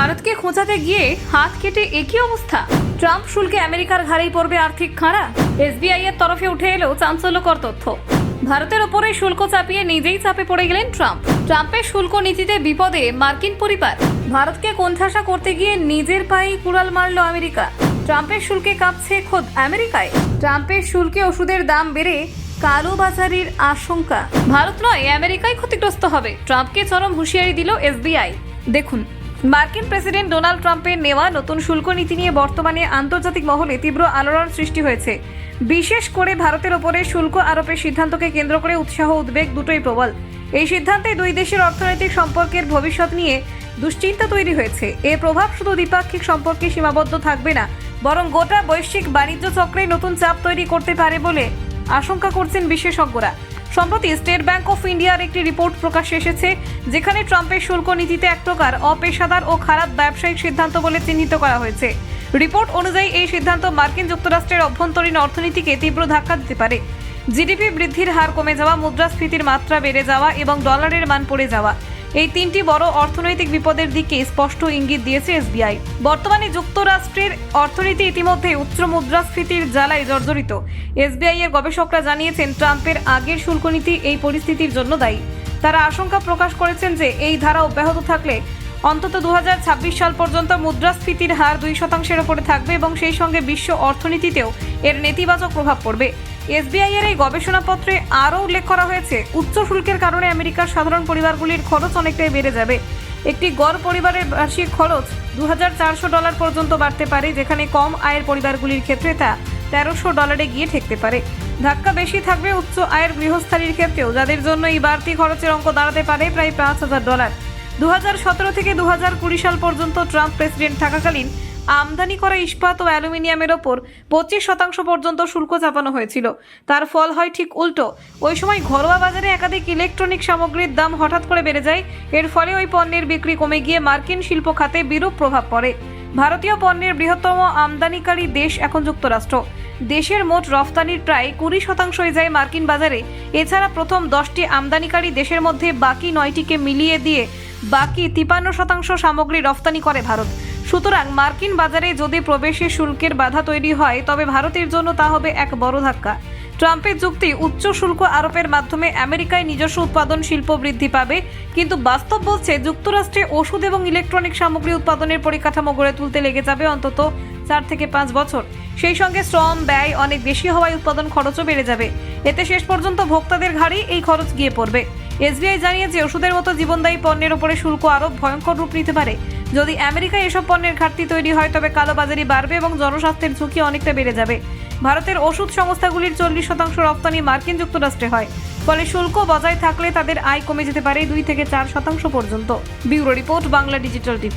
ভারতকে খোঁচাতে গিয়ে হাত কেটে একই অবস্থা। ট্রাম্প শুল্কে আমেরিকার ঘাড়েই পড়বে আর্থিক খাঁড়া। এসবিআই এর তরফে উঠে এলো চাঞ্চল্যকর তথ্য। ভারতের ওপরে শুল্ক চাপিয়ে নিজেই চাপে পড়ে গেলেন ট্রাম্প। ট্রাম্পের শুল্ক নীতিতে বিপদে মার্কিন পরিবার। ভারতকে কোণঠাসা করতে গিয়ে নিজের পায়েই কুড়াল মারল আমেরিকা। ট্রাম্পের শুল্কে কাঁপছে খোদ আমেরিকায়। ট্রাম্পের শুল্কে ওষুধের দাম বেড়ে কালোবাজারির আশঙ্কা। ভারত নয় আমেরিকায় ক্ষতিগ্রস্ত হবে। ট্রাম্পকে চরম হুঁশিয়ারি দিল এসবিআই। দেখুন। মার্কিন প্রেসিডেন্ট ডোনাল্ড ট্রাম্পের নেওয়া নতুন শুল্ক নীতি নিয়ে বর্তমানে আন্তর্জাতিক মহলে তীব্র আলোড়ন সৃষ্টি হয়েছে। বিশেষ করে ভারতের ওপরে শুল্ক আরোপের সিদ্ধান্তকে কেন্দ্র করে উৎসাহ উদ্বেগ দুটোই প্রবল। এই সিদ্ধান্তে দুই দেশের অর্থনৈতিক সম্পর্কের ভবিষ্যৎ নিয়ে দুশ্চিন্তা তৈরি হয়েছে। এর প্রভাব শুধু দ্বিপাক্ষিক সম্পর্কে সীমাবদ্ধ থাকবে না, বরং গোটা বৈশ্বিক বাণিজ্য চক্রে নতুন চাপ তৈরি করতে পারে বলে আশঙ্কা করছেন বিশেষজ্ঞরা। সম্প্রতি স্টেট ব্যাংক অফ ইন্ডিয়ার একটি রিপোর্ট প্রকাশ এসেছে, যেখানে ট্রাম্পের শুল্ক নীতিতে এক প্রকার অপেশাদার ও খারাপ ব্যবসায়িক সিদ্ধান্ত বলে চিহ্নিত করা হয়েছে। রিপোর্ট অনুযায়ী এই সিদ্ধান্ত মার্কিন যুক্তরাষ্ট্রের অভ্যন্তরীণ অর্থনীতিকে তীব্র ধাক্কা দিতে পারে। জিডিপি বৃদ্ধির হার কমে যাওয়া, মুদ্রাস্ফীতির মাত্রা বেড়ে যাওয়া এবং ডলারের মান পড়ে যাওয়া। এই তিনটি বড় অর্থনৈতিক বিপদের দিকে স্পষ্ট ইঙ্গিত দিয়েছে এসবিআই। বর্তমানে যুক্তরাষ্ট্রের অর্থনীতি ইতিমধ্যে উচ্চ মুদ্রাস্ফীতির জ্বালায় জর্জরিত। এসবিআই এর গবেষকরা জানিয়েছেন, ট্রাম্পের আগের শুল্ক নীতি এই পরিস্থিতির জন্য দায়ী। তারা আশঙ্কা প্রকাশ করেছেন যে এই ধারা অব্যাহত থাকলে অন্তত দু হাজার ছাব্বিশ সাল পর্যন্ত মুদ্রাস্ফীতির হার দুই শতাংশের ওপরে থাকবে এবং সেই সঙ্গে বিশ্ব অর্থনীতিতেও এর নেতিবাচক প্রভাব পড়বে। এসবিআই এর এই গবেষণাপত্রে আরও উল্লেখ করা হয়েছে, উচ্চ শুল্কের কারণে আমেরিকার সাধারণ পরিবারগুলির খরচ অনেকটাই বেড়ে যাবে। একটি গড় পরিবারের বার্ষিক খরচ দু হাজার চারশো ডলার পর্যন্ত বাড়তে পারে, যেখানে কম আয়ের পরিবারগুলির ক্ষেত্রে তা তেরোশো ডলারে গিয়ে ঠেকতে পারে। ধাক্কা বেশি থাকবে উচ্চ আয়ের গৃহস্থালির ক্ষেত্রেও, যাদের জন্য এই বাড়তি খরচের অঙ্ক দাঁড়াতে পারে প্রায় পাঁচ হাজার ডলার। দু হাজার সতেরো থেকে দু হাজার কুড়ি সাল পর্যন্ত ট্রাম্প প্রেসিডেন্ট থাকাকালীন আমদানি করা ইস্পাত ও অ্যালুমিনিয়ামের ওপর পঁচিশ শতাংশ পর্যন্ত শুল্ক চাপানো হয়েছিল। তার ফল হয় ঠিক উল্টো। ওই সময় ঘরোয়া বাজারে একাধিক ইলেকট্রনিক সামগ্রীর দাম হঠাৎ করে বেড়ে যায়। এর ফলে ওই পণ্যের বিক্রি কমে গিয়ে মার্কিন শিল্প খাতে বিরূপ প্রভাব পড়ে। ভারতীয় পণ্যের বৃহত্তম আমদানিকারী দেশ এখন যুক্তরাষ্ট্র। দেশের মোট রফতানির প্রায় কুড়ি শতাংশই যায় মার্কিন বাজারে। এছাড়া প্রথম দশটি আমদানিকারী দেশের মধ্যে বাকি নয়টিকে মিলিয়ে দিয়ে বাকি তিপান্ন শতাংশ সামগ্রী রফতানি করে ভারত। সুতরাং মার্কিন বাজারে যদি প্রবেশে শুল্কের বাধা তৈরি হয়, তবে ভারতের জন্য তা হবে এক বড় ধাক্কা। ট্রাম্পের যুক্তি উচ্চ শুল্ক আরোপের মাধ্যমে আমেরিকায় নিজস্ব উৎপাদন শিল্প বৃদ্ধি পাবে, কিন্তু বাস্তব বলছে যুক্তরাষ্ট্রে ওষুধ এবং ইলেকট্রনিক সামগ্রী উৎপাদনের পরিকাঠামো গড়ে তুলতে লেগে যাবে অন্তত চার থেকে পাঁচ বছর। সেই সঙ্গে শ্রম, ব্যয়, অনেক বেশি হওয়ায় উৎপাদন খরচও বেড়ে যাবে। এতে শেষ পর্যন্ত ভোক্তাদের ঘাড়েই এই খরচ গিয়ে পড়বে। এসবিআই জানিয়েছে, ওষুধের মতো জীবনদায়ী পণ্যের উপরে শুল্ক আরও ভয়ঙ্কর রূপ নিতে পারে। যদি আমেরিকায় এসব পণ্যের ঘাটতি তৈরি হয়, তবে কালোবাজারি বাড়বে এবং জনস্বাস্থ্যের ঝুঁকি অনেকটা বেড়ে যাবে। ভারতের ওষুধ সংস্থাগুলির চল্লিশ শতাংশ রপ্তানি মার্কিন যুক্তরাষ্ট্রে হয়। ফলে শুল্ক বজায় থাকলে তাদের আয় কমে যেতে পারে দুই থেকে চার শতাংশ পর্যন্ত। Bureau report, Bangla digital TV.